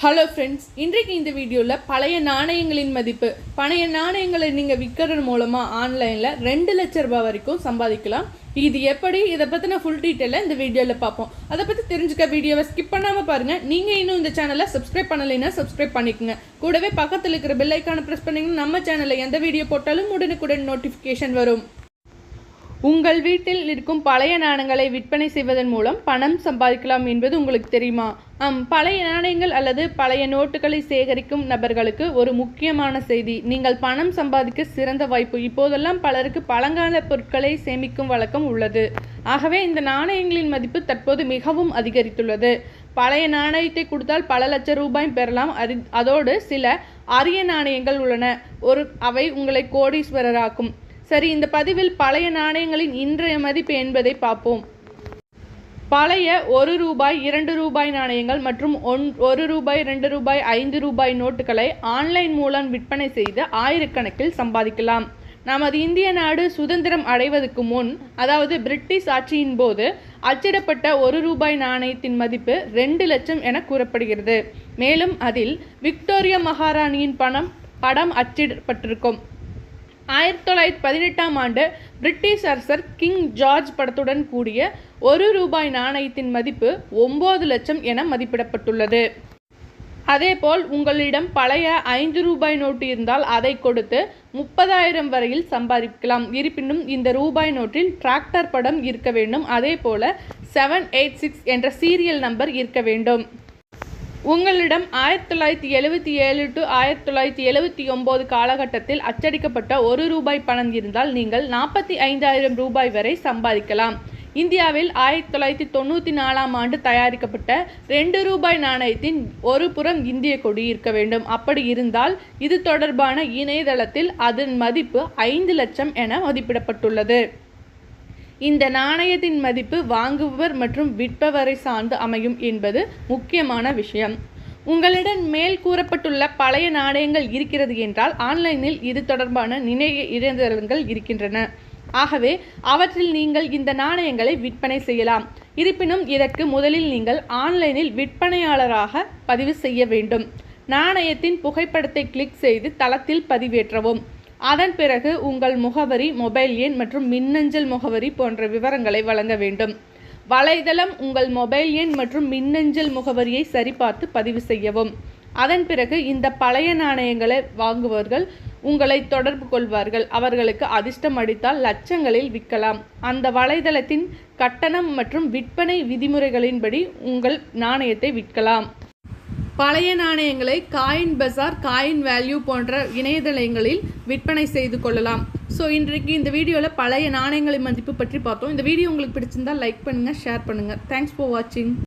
Hello friends இன்றைக்கு இந்த வீடியோவில் பழைய நாணயங்களின் மதிப்பு. பழைய நாணயங்களை நீங்கள் விற்கிறது மூலமாக ஆன்லைனில் ரெண்டு லட்ச ரூபாய் வரைக்கும் சம்பாதிக்கலாம். இது எப்படி? இதை பற்றின ஃபுல் டீட்டெயிலை இந்த வீடியோவில் பார்ப்போம். அதை பற்றி தெரிஞ்சுக்க வீடியோவை ஸ்கிப் பண்ணாமல் பாருங்கள் நீங்கள் இன்னும் இந்த சேனலை சப்ஸ்கிரைப் பண்ணலைன்னா சப்ஸ்கிரைப் பண்ணிக்கோங்க. கூடவே பக்கத்தில் இருக்கிற பெல் ஐக்கானை ப்ரெஸ் பண்ணிங்கன்னா நம்ம சேனலில் எந்த வீடியோ போட்டாலும் உடனுக்குடன் நோட்டிஃபிகேஷன் வரும். உங்கள் வீட்டில் இருக்கும் பழைய நாணயங்களை விற்பனை செய்வதன் மூலம் பணம் சம்பாதிக்கலாம் என்பது உங்களுக்கு தெரியுமா? ஆம் பழைய நாணயங்கள் அல்லது பழைய நோட்டுகளை சேகரிக்கும் நபர்களுக்கு ஒரு முக்கியமான செய்தி. நீங்கள் பணம் சம்பாதிக்க சிறந்த வாய்ப்பு. இப்போதெல்லாம் பலருக்கு பழங்கால பொருட்களை சேமிக்கும் வழக்கம் உள்ளது. ஆகவே இந்த நாணயங்களின் மதிப்பு தற்போது மிகவும் அதிகரித்துள்ளது. பழைய நாணயத்தை கொடுத்தால் பல லட்சம் ரூபாய் பெறலாம். அது அதோடு சில அரிய நாணயங்கள் உள்ளன. ஒரு அவை உங்களை கோடீஸ்வரராக்கும். சரி இந்த பதிவில் பழைய நாணயங்களின் இன்றைய மதிப்பு என்பதை பார்ப்போம். பழைய ஒரு ரூபாய் இரண்டு ரூபாய் நாணயங்கள் மற்றும் ஒன் ஒரு ரூபாய் ரெண்டு ரூபாய் ஐந்து ரூபாய் நோட்டுகளை ஆன்லைன் மூலம் விற்பனை செய்து ஆயிரக்கணக்கில் சம்பாதிக்கலாம். நமது இந்திய நாடு சுதந்திரம் அடைவதற்கு முன் அதாவது பிரிட்டிஷ் ஆட்சியின் போது அச்சிடப்பட்ட ஒரு ரூபாய் நாணயத்தின் மதிப்பு ரெண்டு லட்சம் என கூறப்படுகிறது. மேலும் அதில் விக்டோரியா மகாராணியின் பணம் படம் அச்சிடப்பட்டிருக்கும். ஆயிரத்தி தொள்ளாயிரத்தி பதினெட்டாம் ஆண்டு பிரிட்டிஷ் அரசர் கிங் ஜார்ஜ் படத்துடன் கூடிய ஒரு ரூபாய் நாணயத்தின் மதிப்பு ஒம்பது லட்சம் என மதிப்பிடப்பட்டுள்ளது. அதேபோல் உங்களிடம் பழைய ஐந்து ரூபாய் நோட்டு இருந்தால் அதை கொடுத்து முப்பதாயிரம் வரையில் சம்பாதிக்கலாம். இருப்பினும் இந்த ரூபாய் நோட்டில் டிராக்டர் படம் இருக்க வேண்டும். அதே போல செவன் எயிட் சிக்ஸ் என்ற சீரியல் நம்பர் இருக்க வேண்டும். உங்களிடம் ஆயிரத்தி தொள்ளாயிரத்தி எழுபத்தி ஏழு டு ஆயிரத்தி தொள்ளாயிரத்தி எழுபத்தி ஒம்பது காலகட்டத்தில் அச்சடிக்கப்பட்ட ஒரு ரூபாய் பணம் இருந்தால் நீங்கள் நாற்பத்தி ஐந்தாயிரம் ரூபாய் வரை சம்பாதிக்கலாம். இந்தியாவில் ஆயிரத்தி தொள்ளாயிரத்தி தொண்ணூற்றி நாலாம் ஆண்டு தயாரிக்கப்பட்ட ரெண்டு ரூபாய் நாணயத்தின் ஒரு புறம் இந்திய கொடி இருக்க வேண்டும். அப்படி இருந்தால் இது தொடர்பான இணையதளத்தில் அதன் மதிப்பு ஐந்து லட்சம் என மதிப்பிடப்பட்டுள்ளது. இந்த நாணயத்தின் மதிப்பு வாங்குபவர் மற்றும் விற்பவரை சார்ந்து அமையும் என்பது முக்கியமான விஷயம். உங்களிடம் மேல் கூறப்பட்டுள்ள பழைய நாணயங்கள் இருக்கிறது என்றால் ஆன்லைனில் இது தொடர்பான நினைவு இணையதளங்கள் இருக்கின்றன. ஆகவே அவற்றில் நீங்கள் இந்த நாணயங்களை விற்பனை செய்யலாம். இருப்பினும் இதற்கு முதலில் நீங்கள் ஆன்லைனில் விற்பனையாளராக பதிவு செய்ய வேண்டும். நாணயத்தின் புகைப்படத்தை கிளிக் செய்து தளத்தில் பதிவேற்றவும். அதன் பிறகு உங்கள் முகவரி மொபைல் எண் மற்றும் மின்னஞ்சல் முகவரி போன்ற விவரங்களை வழங்க வேண்டும். வலைதளம் உங்கள் மொபைல் எண் மற்றும் மின்னஞ்சல் முகவரியை சரிபார்த்து பதிவு செய்யவும். அதன் பிறகு இந்த பழைய நாணயங்களை வாங்குபவர்கள் உங்களை தொடர்பு கொள்வார்கள். அவர்களுக்கு அதிர்ஷ்டம் அடித்தால் லட்சங்களில் விற்கலாம். அந்த வலைதளத்தின் கட்டணம் மற்றும் விற்பனை விதிமுறைகளின்படி உங்கள் நாணயத்தை விற்கலாம். பழைய நாணயங்களை காயின் பஜார் காயின் வேல்யூ போன்ற இணையதளங்களில் விற்பனை செய்து கொள்ளலாம். ஸோ இன்றைக்கு இந்த வீடியோவில் பழைய நாணயங்களின் மதிப்பு பற்றி பார்த்தோம். இந்த வீடியோ உங்களுக்கு பிடிச்சிருந்தால் லைக் பண்ணுங்கள் ஷேர் பண்ணுங்கள் தேங்க்ஸ் ஃபார் வாட்சிங்